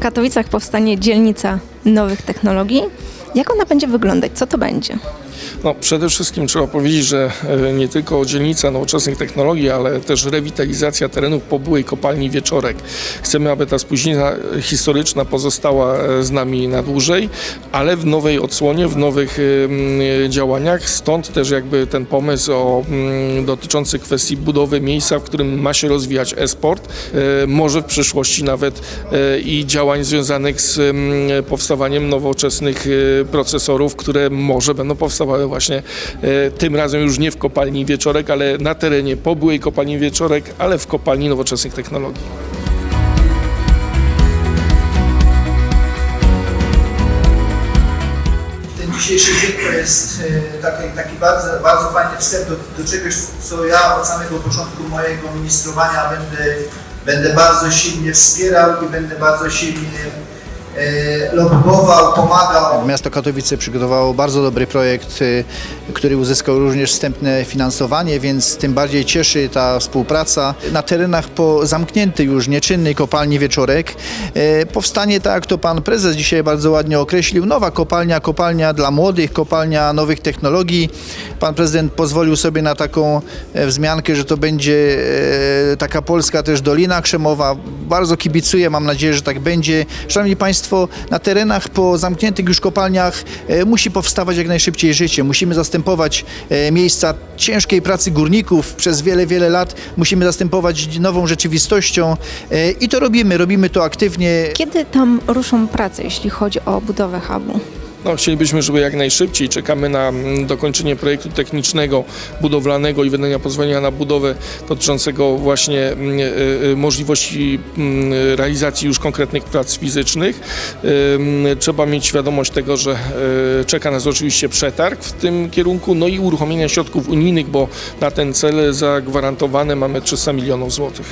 Katowicach powstanie dzielnica nowych technologii. Jak ona będzie wyglądać? Co to będzie? No, przede wszystkim trzeba powiedzieć, że e, nie tylko dzielnica nowoczesnych technologii, ale też rewitalizacja terenów po byłej kopalni Wieczorek. Chcemy, aby ta spóźnina historyczna pozostała e, z nami na dłużej, ale w nowej odsłonie, w nowych e, działaniach. Stąd też jakby ten pomysł o, dotyczący kwestii budowy miejsca, w którym ma się rozwijać e-sport, może w przyszłości nawet i działań związanych z powstawaniem nowoczesnych procesorów, które może będą powstawały właśnie e, tym razem już nie w kopalni Wieczorek, ale na terenie po byłej kopalni Wieczorek, ale w kopalni nowoczesnych technologii. Ten dzisiejszy dzień to jest e, taki, taki bardzo, bardzo fajny wstęp do, do czegoś, co ja od samego początku mojego ministrowania będę, będę bardzo silnie wspierał i będę bardzo silnie lobbował, pomagał. Miasto Katowice przygotowało bardzo dobry projekt, y, który uzyskał również wstępne finansowanie, więc tym bardziej cieszy ta współpraca. Na terenach po zamkniętej już nieczynnej kopalni Wieczorek y, powstanie, tak jak to pan prezes dzisiaj bardzo ładnie określił, nowa kopalnia, kopalnia dla młodych, kopalnia nowych technologii. Pan prezydent pozwolił sobie na taką e, wzmiankę, że to będzie e, taka polska też Dolina Krzemowa. Bardzo kibicuję, mam nadzieję, że tak będzie. Szanowni Państwo, na terenach po zamkniętych już kopalniach e, musi powstawać jak najszybciej życie. Musimy zastępować e, miejsca ciężkiej pracy górników przez wiele, wiele lat. Musimy zastępować nową rzeczywistością e, i to robimy. Robimy to aktywnie. Kiedy tam ruszą prace, jeśli chodzi o budowę hubu? No, chcielibyśmy, żeby jak najszybciej. Czekamy na mm, dokończenie projektu technicznego, budowlanego i wydania pozwolenia na budowę dotyczącego właśnie mm, e, e, możliwości mm, realizacji już konkretnych prac fizycznych. Trzeba mieć świadomość tego, że e, czeka nas oczywiście przetarg w tym kierunku, no i uruchomienia środków unijnych, bo na ten cel zagwarantowane mamy 300 milionów złotych.